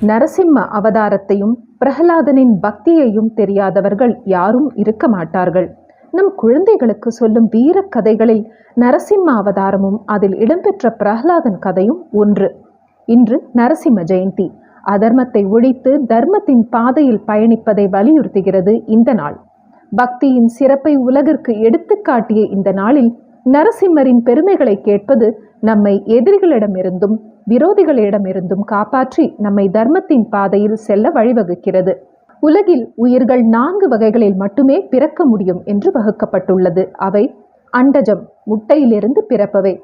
நரசிம்ம அவதாரத்தையும் பிரகலாதனின் பக்தியையும் தெரியாதவர்கள் யாரும் இருக்க மாட்டார்கள். நம் குழந்தைகளுக்கு சொல்லும் வீர கதைகளில் நரசிம்ம அவதாரமும் அதில் இடம்பெற்ற பிரகலாதன் கதையும் ஒன்று. இன்று நரசிம்ம ஜெயந்தி. அதர்மத்தை ஒழித்து தர்மத்தின் பாதையில் பயணிப்பதை வலியுறுத்துகிறது இந்த நாள். பக்தியின் சிறப்பை உலகிற்கு எடுத்துக்காட்டிய இந்த நாளில் நரசிம்மரின் பெருமைகளை கேட்பது நம்மை எதிரிகளிடமிருந்தும் விரோதிகளிடமிருந்தும் காப்பாற்றி நம்மை தர்மத்தின் பாதையில் செல்ல வழிவகுக்கிறது. உலகில் உயிர்கள் நான்கு வகைகளில் மட்டுமே பிறக்க முடியும் என்று வகுக்கப்பட்டுள்ளது. அவை அண்டஜம் முட்டையிலிருந்து பிறப்பவை.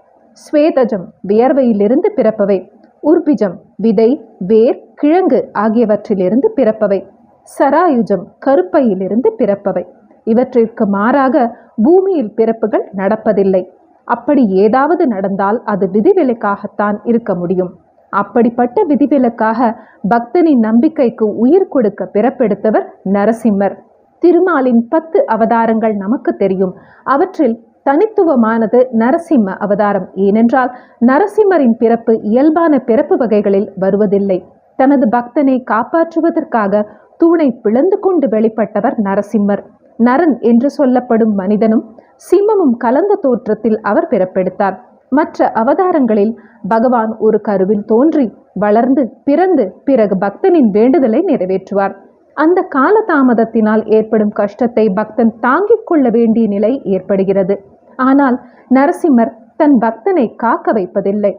ஸ்வேதஜம் வியர்வையிலிருந்து பிறப்பவை. உர்பிஜம் விதை வேர் கிழங்கு ஆகியவற்றிலிருந்து பிறப்பவை. சராயுஜம் கருப்பையிலிருந்து பிறப்பவை. இவற்றிற்கு மாறாக பூமியில் பிறப்புகள் நடப்பதில்லை. அப்படி ஏதாவது நடந்தால் அது விதிவிலக்காகத்தான் இருக்க முடியும். அப்படிப்பட்ட விதிவிலக்காக பக்தனின் நம்பிக்கைக்கு உயிர் கொடுக்க பிறப்பெடுத்தவர் நரசிம்மர். திருமாலின் பத்து அவதாரங்கள் நமக்கு தெரியும். அவற்றில் தனித்துவமானது நரசிம்ம அவதாரம். ஏனென்றால் நரசிம்மரின் பிறப்பு இயல்பான பிறப்பு வகைகளில் வருவதில்லை. தனது பக்தனை காப்பாற்றுவதற்காக தூணை பிளந்து கொண்டு வெளிப்பட்டவர் நரசிம்மர். நரன் என்று சொல்லப்படும் மனிதனும் சிம்மமும் கலந்த தோற்றத்தில் அவர் பிறப்பெடுத்தார். மற்ற அவதாரங்களில் பகவான் ஒரு கருவில் தோன்றி வளர்ந்து பிறந்து பிறகு பக்தனின் வேண்டுதலை நிறைவேற்றுவார். அந்த கால தாமதத்தினால் ஏற்படும் கஷ்டத்தை பக்தன் தாங்கிக் கொள்ள வேண்டிய நிலை ஏற்படுகிறது. ஆனால் நரசிம்மர் தன் பக்தனை காக்க வைப்பதில்லை.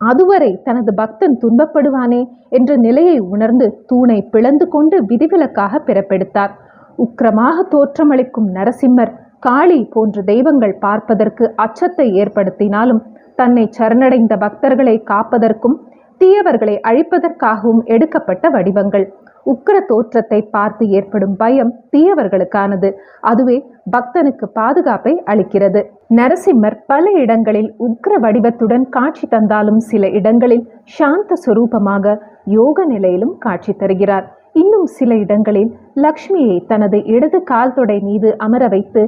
அதுவரை தனது பக்தன் துன்பப்படுவானே என்ற நிலையை உணர்ந்து தூணை பிளந்து கொண்டு விதிவிலக்காக பிறப்பெடுத்தார். உக்கிரமாக தோற்றமளிக்கும் நரசிம்மர் காளி போன்ற தெய்வங்கள் பார்ப்பதற்கு அச்சத்தை ஏற்படுத்தினாலும் தன்னை சரணடைந்த பக்தர்களை காப்பதற்கும் தீயவர்களை அழிப்பதற்காகவும் எடுக்கப்பட்ட வடிவங்கள். உக்கிர தோற்றத்தை பார்த்து ஏற்படும் பயம் தீயவர்களுக்கானது. அதுவே பக்தனுக்கு பாதுகாப்பை அளிக்கிறது. நரசிம்மர் பல இடங்களில் உக்கிர வடிவத்துடன் காட்சி தந்தாலும் சில இடங்களில் சாந்த சுரூபமாக யோக நிலையிலும் காட்சி தருகிறார். இன்னும் சில இடங்களில் லக்ஷ்மியை தனது இடது கால் தொடை மீது அமர வைத்து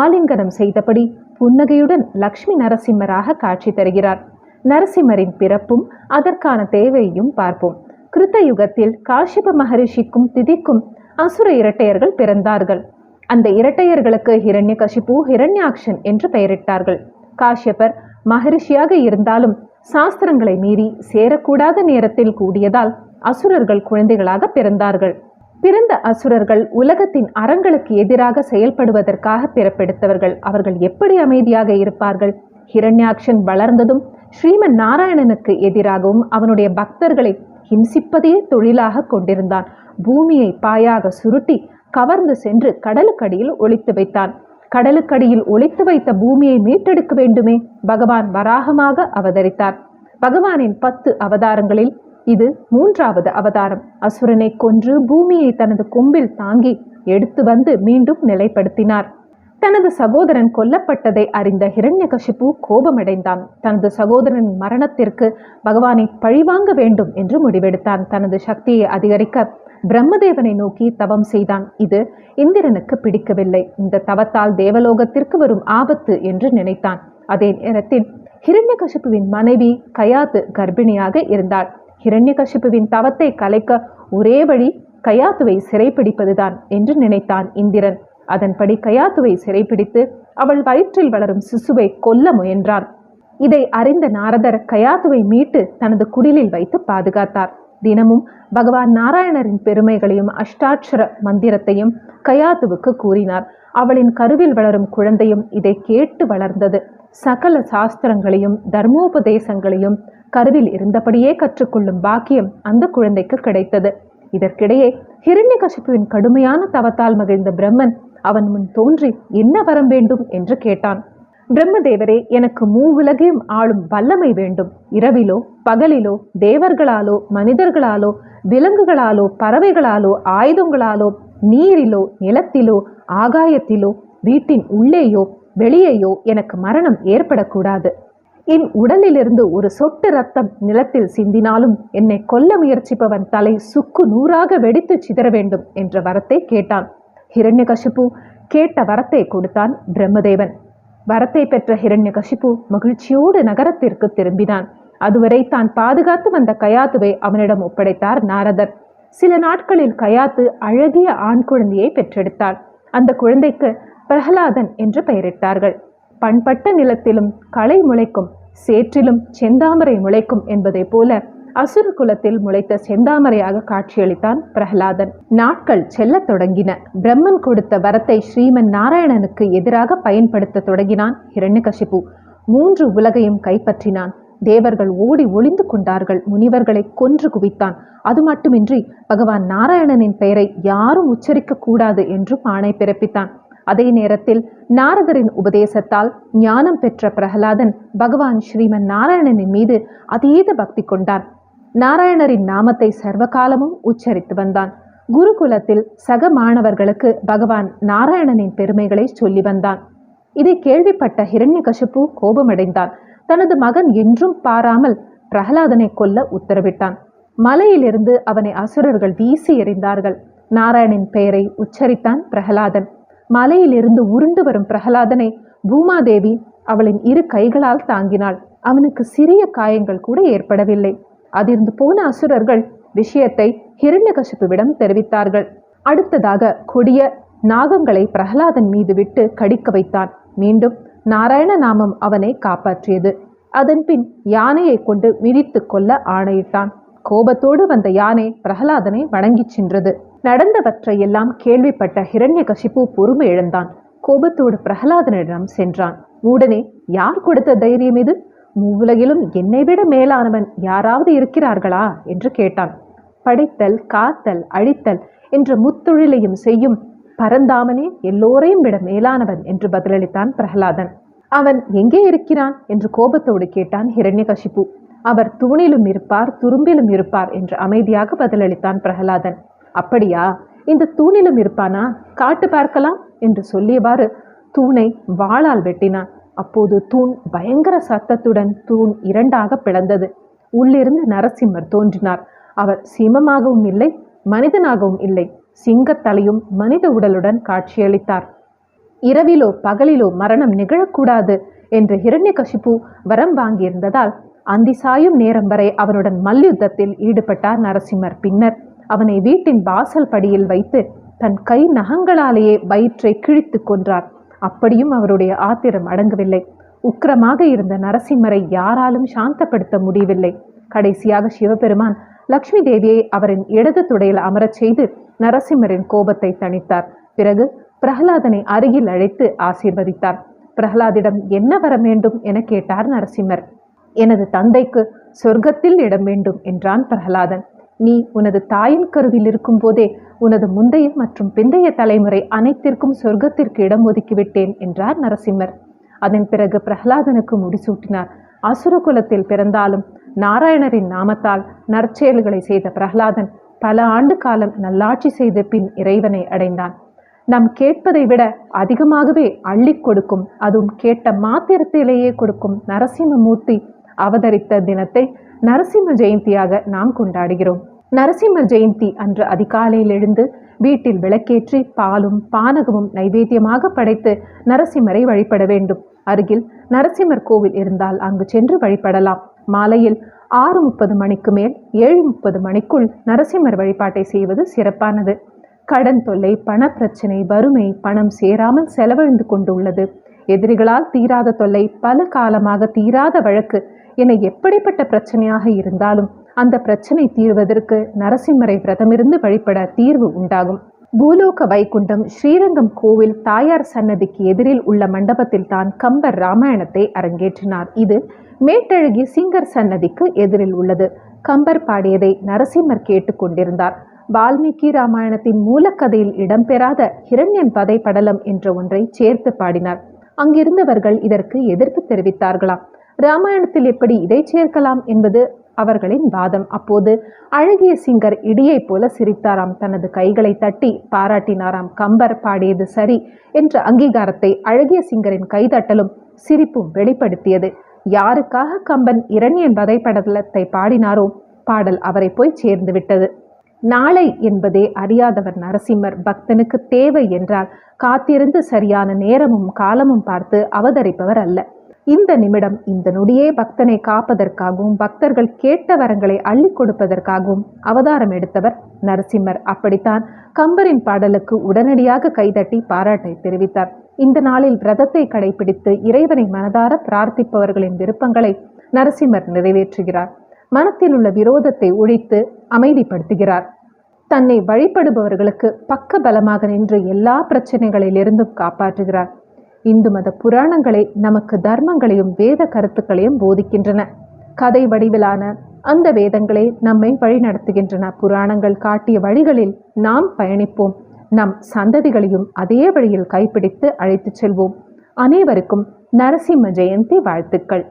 ஆலிங்கனம் செய்தபடி புன்னகையுடன் லக்ஷ்மி நரசிம்மராக காட்சி தருகிறார். நரசிம்மரின் பிறப்பும் அதற்கான தேவையையும் பார்ப்போம். கிருத்த யுகத்தில் காஷ்யப மகரிஷிக்கும் திதிக்கும் அசுர இரட்டையர்கள் பிறந்தார்கள். அந்த இரட்டையர்களுக்கு ஹிரண்யகசிபு ஹிரண்யாக்ஷன் என்று பெயரிட்டார்கள். காஷ்யபர் மகரிஷியாக இருந்தாலும் சாஸ்திரங்களை மீறி சேரக்கூடாத நேரத்தில் கூடியதால் அசுரர்கள் குழந்தைகளாக பிறந்தார்கள். பிறந்த அசுரர்கள் உலகத்தின் அறங்களுக்கு எதிராக செயல்படுவதற்காக பிறப்பெடுத்தவர்கள். அவர்கள் எப்படி அமைதியாக இருப்பார்கள்? ஹிரண்யாக்ஷன் வளர்ந்ததும் ஸ்ரீமன் நாராயணனுக்கு எதிராகவும் அவனுடைய பக்தர்களை ஹிம்சிப்பதையே தொழிலாக கொண்டிருந்தான். பூமியை பாயாக சுருட்டி கவர்ந்து சென்று கடலுக்கடியில் ஒழித்து வைத்தான். கடலுக்கடியில் ஒழித்து வைத்த பூமியை மீட்டெடுக்க வேண்டுமே? பகவான் வராகமாக அவதரித்தார். பகவானின் பத்து அவதாரங்களில் இது மூன்றாவது அவதாரம். அசுரனை கொன்று பூமியை தனது கொம்பில் தாங்கி எடுத்து வந்து மீண்டும் நிலைப்படுத்தினார். தனது சகோதரன் கொல்லப்பட்டதை அறிந்த ஹிரண்யகசிப்பு கோபமடைந்தான். தனது சகோதரன் மரணத்திற்கு பகவானை பழிவாங்க வேண்டும் என்று முடிவெடுத்தான். தனது சக்தியை அதிகரிக்க பிரம்மதேவனை நோக்கி தவம் செய்தான். இது இந்திரனுக்கு பிடிக்கவில்லை. இந்த தவத்தால் தேவலோகத்திற்கு வரும் ஆபத்து என்று நினைத்தான். அதே நேரத்தில் ஹிரண்யகசிப்புவின் மனைவி கயாத்து கர்ப்பிணியாக இருந்தாள். ஹிரண்யகசிப்புவின் தவத்தை கலைக்க ஒரே வழி கயாத்துவை சிறைப்பிடிப்பதுதான் என்று நினைத்தான் இந்திரன். அதன்படி கயாத்துவை சிறைப்பிடித்து அவள் வயிற்றில் வளரும் சிசுவை கொல்ல முயன்றான். இதை அறிந்த நாரதர் கயாத்துவை மீட்டு தனது குடிலில் வைத்து பாதுகாத்தார். தினமும் பகவான் நாராயணரின் பெருமைகளையும் அஷ்டாட்சர மந்திரத்தையும் கயாத்துவுக்கு கூறினார். அவளின் கருவில் வளரும் குழந்தையும் இதை கேட்டு வளர்ந்தது. சகல சாஸ்திரங்களையும் தர்மோபதேசங்களையும் கருவில் இருந்தபடியே கற்றுக்கொள்ளும் பாக்கியம் அந்த குழந்தைக்கு கிடைத்தது. இதற்கிடையே ஹிரண்யகசிப்புவின் கடுமையான தவத்தால் மகிழ்ந்த பிரம்மன் அவன் முன் தோன்றி என்ன வரம் வேண்டும் என்று கேட்டான். பிரம்மதேவரே எனக்கு மூவுலகையும் ஆளும் வல்லமை வேண்டும். இரவிலோ பகலிலோ தேவர்களாலோ மனிதர்களாலோ விலங்குகளாலோ பறவைகளாலோ ஆயுதங்களாலோ நீரிலோ நிலத்திலோ ஆகாயத்திலோ வீட்டின் உள்ளேயோ வெளியேயோ எனக்கு மரணம் ஏற்படக்கூடாது. என் உடலிலிருந்து ஒரு சொட்டு ரத்தம் நிலத்தில் சிந்தினாலும் என்னை கொல்ல முயற்சிப்பவன் தலை சுக்கு நூறாக வெடித்து சிதற வேண்டும் என்ற வரத்தை கேட்டான். ஹிரண்யகசிப்பு கேட்ட வரத்தை கொடுத்தான் பிரம்மதேவன். வரத்தை பெற்ற ஹிரண்யகசிப்பு மகிழ்ச்சியோடு நகரத்திற்கு திரும்பினான். அதுவரை தான் பாதுகாத்து வந்த கயாத்துவை அவனிடம் ஒப்படைத்தார் நாரதர். சில நாட்களில் கயாத்து அழகிய ஆண் குழந்தையை பெற்றெடுத்தாள். அந்த குழந்தைக்கு பிரகலாதன் என்று பெயரிட்டார்கள். பண்பட்ட நிலத்திலும் களை முளைக்கும் சேற்றிலும் செந்தாமரை முளைக்கும் என்பதைப் போல அசுர குலத்தில் முளைத்த செந்தாமரையாக காட்சியளித்தான் பிரகலாதன். நாட்கள் செல்லத் தொடங்கின. பிரம்மன் கொடுத்த வரத்தை ஸ்ரீமன் நாராயணனுக்கு எதிராக பயன்படுத்த தொடங்கினான் ஹிரண்யகசிபு. மூன்று உலகையும் கைப்பற்றினான். தேவர்கள் ஓடி ஒளிந்து கொண்டார்கள். முனிவர்களை கொன்று குவித்தான். அது மட்டுமின்றி பகவான் நாராயணனின் பெயரை யாரும் உச்சரிக்க கூடாது என்று ஆணை பிறப்பித்தான். அதே நேரத்தில் நாரதரின் உபதேசத்தால் ஞானம் பெற்ற பிரகலாதன் பகவான் ஸ்ரீமன் நாராயணனின் மீது அதீத பக்தி கொண்டான். நாராயணரின் நாமத்தை சர்வகாலமும் உச்சரித்து வந்தான். குருகுலத்தில் சக மாணவர்களுக்கு பகவான் நாராயணனின் பெருமைகளை சொல்லி வந்தான். இதை கேள்விப்பட்ட ஹிரண்யகசிப்பு கோபமடைந்தான். தனது மகன் என்றும் பாராமல் பிரகலாதனை கொல்ல உத்தரவிட்டான். மலையிலிருந்து அவனை அசுரர்கள் வீசி எறிந்தார்கள். நாராயணின் பெயரை உச்சரித்தான் பிரகலாதன். மலையிலிருந்து உருண்டு வரும் பிரகலாதனை பூமாதேவி அவளின் இரு கைகளால் தாங்கினாள். அவனுக்கு சிறிய காயங்கள் கூட ஏற்படவில்லை. அதிர்ந்து போன அசுரர்கள் விஷயத்தை ஹிரண்யகசிப்புவிடம் தெரிவித்தார்கள். அடுத்ததாக கொடிய நாகங்களை பிரகலாதன் மீது விட்டு கடிக்க வைத்தான். மீண்டும் நாராயண நாமம் அவனை காப்பாற்றியது. அதன்பின் யானையை கொண்டு மிதித்து கொள்ள ஆணையிட்டான். கோபத்தோடு வந்த யானை பிரகலாதனை வணங்கிச் சென்றது. நடந்தவற்றையெல்லாம் கேள்விப்பட்ட ஹிரண்யகசிப்பு பொறுமை இழந்தான். கோபத்தோடு பிரகலாதனிடம் சென்றான். உடனே யார் கொடுத்த தைரியம் இது? மூவுலகிலும் என்னை விட மேலானவன் யாராவது இருக்கிறார்களா? என்று கேட்டான். படைத்தல் காத்தல் அழித்தல் என்ற முத்தொழிலையும் செய்யும் பரந்தாமனே எல்லோரையும் விட மேலானவன் என்று பதிலளித்தான் பிரகலாதன். அவன் எங்கே இருக்கிறான்? என்று கோபத்தோடு கேட்டான் ஹிரண்யகசிப்பு அவர் தூணிலும் இருப்பார் துரும்பிலும் இருப்பார் என்று அமைதியாக பதிலளித்தான் பிரகலாதன். அப்படியா? இந்த தூணிலும் இருப்பானா? காட்டு பார்க்கலாம் என்று சொல்லியவாறு தூணை வாளால் வெட்டினான் அப்போது தூண் பயங்கர சத்தத்துடன் தூண் இரண்டாக பிளந்தது. உள்ளிருந்து நரசிம்மர் தோன்றினார். அவர் சிமமாகவும் இல்லை மனிதனாகவும் இல்லை. சிங்கத்தலையும் மனித உடலுடன் காட்சியளித்தார். இரவிலோ பகலிலோ மரணம் நிகழக்கூடாது என்று ஹிரண்யகசிப்பு வரம் வாங்கியிருந்ததால் அந்தி சாயும் நேரம் வரை அவனுடன் மல்யுத்தத்தில் ஈடுபட்டார் நரசிம்மர். பின்னர் அவனை வீட்டின் வாசல் படியில் வைத்து தன் கை நகங்களாலேயே வயிற்றை கிழித்து கொன்றார். அப்படியும் அவருடைய ஆத்திரம் அடங்கவில்லை. உக்கிரமாக இருந்த நரசிம்மரை யாராலும் சாந்தப்படுத்த முடியவில்லை. கடைசியாக சிவபெருமான் லக்ஷ்மி தேவியை அவரின் இடது துடையில் அமரச் செய்து நரசிம்மரின் கோபத்தை தணித்தார். பிறகு பிரகலாதனை அருகில் அழைத்து ஆசீர்வதித்தார். பிரகலாதிடம் என்ன வர வேண்டும் என கேட்டார் நரசிம்மர். எனது தந்தைக்கு சொர்க்கத்தில் இடம் வேண்டும் என்றான் பிரகலாதன். நீ உனது தாயின் கருவில் இருக்கும்போதே உனது முந்தைய மற்றும் பிந்தைய தலைமுறை அனைத்திற்கும் சொர்க்கத்திற்கு இடம் ஒதுக்கிவிட்டேன் என்றார் நரசிம்மர். அதன் பிறகு பிரகலாதனுக்கு முடிசூட்டினார். அசுர குலத்தில் பிறந்தாலும் நாராயணரின் நாமத்தால் நற்செயல்களை செய்த பிரகலாதன் பல ஆண்டு காலம் நல்லாட்சி செய்த பின் இறைவனை அடைந்தான். நாம் கேட்பதை விட அதிகமாகவே அள்ளி கொடுக்கும் அதுவும் கேட்ட மாத்திரத்திலேயே கொடுக்கும் நரசிம்மமூர்த்தி அவதரித்த தினத்தை நரசிம்ம ஜெயந்தியாக நாம் கொண்டாடுகிறோம். நரசிம்மர் ஜெயந்தி அன்று அதிகாலையில் எழுந்து வீட்டில் விளக்கேற்றி பாலும் பானகமும் நைவேத்தியமாக படைத்து நரசிம்மரை வழிபட வேண்டும். அருகில் நரசிம்மர் கோவில் இருந்தால் அங்கு சென்று வழிபடலாம். மாலையில் ஆறு முப்பது மணிக்கு மேல் ஏழு முப்பது மணிக்குள் நரசிம்மர் வழிபாட்டை செய்வது சிறப்பானது. கடன் தொல்லை பணப்பிரச்சனை வறுமை பணம் சேராமல் செலவழிந்து கொண்டுள்ளது. எதிரிகளால் தீராத தொல்லை பல காலமாக தீராத வழக்கு என எப்படிப்பட்ட பிரச்சனையாக இருந்தாலும் அந்த பிரச்சனை தீர்வதற்கு நரசிம்மரை விரதமிருந்து வழிபட தீர்வு உண்டாகும். பூலோக வைகுண்டம் ஸ்ரீரங்கம் கோவில் தாயார் சன்னதிக்கு எதிரில் உள்ள மண்டபத்தில் தான் கம்பர் ராமாயணத்தை அரங்கேற்றினார். இது மேட்டழகி சிங்கர் சன்னதிக்கு எதிரில் உள்ளது. கம்பர் பாடியதை நரசிம்மர் கேட்டுக்கொண்டிருந்தார் வால்மீகி ராமாயணத்தின் மூலக்கதையில் இடம்பெறாத ஹிரண்யன் பதை படலம் என்ற ஒன்றை சேர்த்து பாடினார். அங்கிருந்தவர்கள் இதற்கு எதிர்ப்பு தெரிவித்தார்களாம். ராமாயணத்தில் எப்படி இதை சேர்க்கலாம் என்பது அவர்களின் வாதம். அப்போது அழகிய சிங்கர் இடியைப் போல சிரித்தாராம். தனது கைகளை தட்டி பாராட்டினாராம். கம்பர் பாடியது சரி என்ற அங்கீகாரத்தை அழகிய சிங்கரின் கைதட்டலும் சிரிப்பும் வெளிப்படுத்தியது. யாருக்காக கம்பன் இரணியன் வதைப்படலத்தை பாடினாரோ பாடல் அவரை போய் சேர்ந்து விட்டது. நாளை என்பதே அறியாதவர் நரசிம்மர். பக்தனுக்கு தேவை என்றால் காத்திருந்து சரியான நேரமும் காலமும் பார்த்து அவதரிப்பவர் அல்ல. இந்த நிமிடம் இந்த நொடியே பக்தனை காப்பதற்காகவும் பக்தர்கள் கேட்ட வரங்களை அள்ளி கொடுப்பதற்காகவும் அவதாரம் எடுத்தவர் நரசிம்மர். அப்படித்தான் கம்பரின் பாடலுக்கு உடனடியாக கைதட்டி பாராட்டை தெரிவித்தார். இந்த நாளில் விரதத்தை கடைபிடித்து இறைவனை மனதார பிரார்த்திப்பவர்களின் விருப்பங்களை நரசிம்மர் நிறைவேற்றுகிறார். மனத்தில் உள்ள விரோதத்தை ஒழித்து அமைதிப்படுத்துகிறார். தன்னை வழிபடுபவர்களுக்கு பக்க பலமாக நின்று எல்லா பிரச்சனைகளிலிருந்தும் காப்பாற்றுகிறார். இந்து மத புராணங்களே நமக்கு தர்மங்களையும் வேத கருத்துக்களையும் போதிக்கின்றன. கதை வடிவிலான அந்த வேதங்களே நம்மை வழிநடத்துகின்றன. புராணங்கள் காட்டிய வழிகளில் நாம் பயணிப்போம். நம் சந்ததிகளையும் அதே வழியில் கைப்பிடித்து அழைத்துச் செல்வோம். அனைவருக்கும் நரசிம்ம ஜெயந்தி வாழ்த்துக்கள்.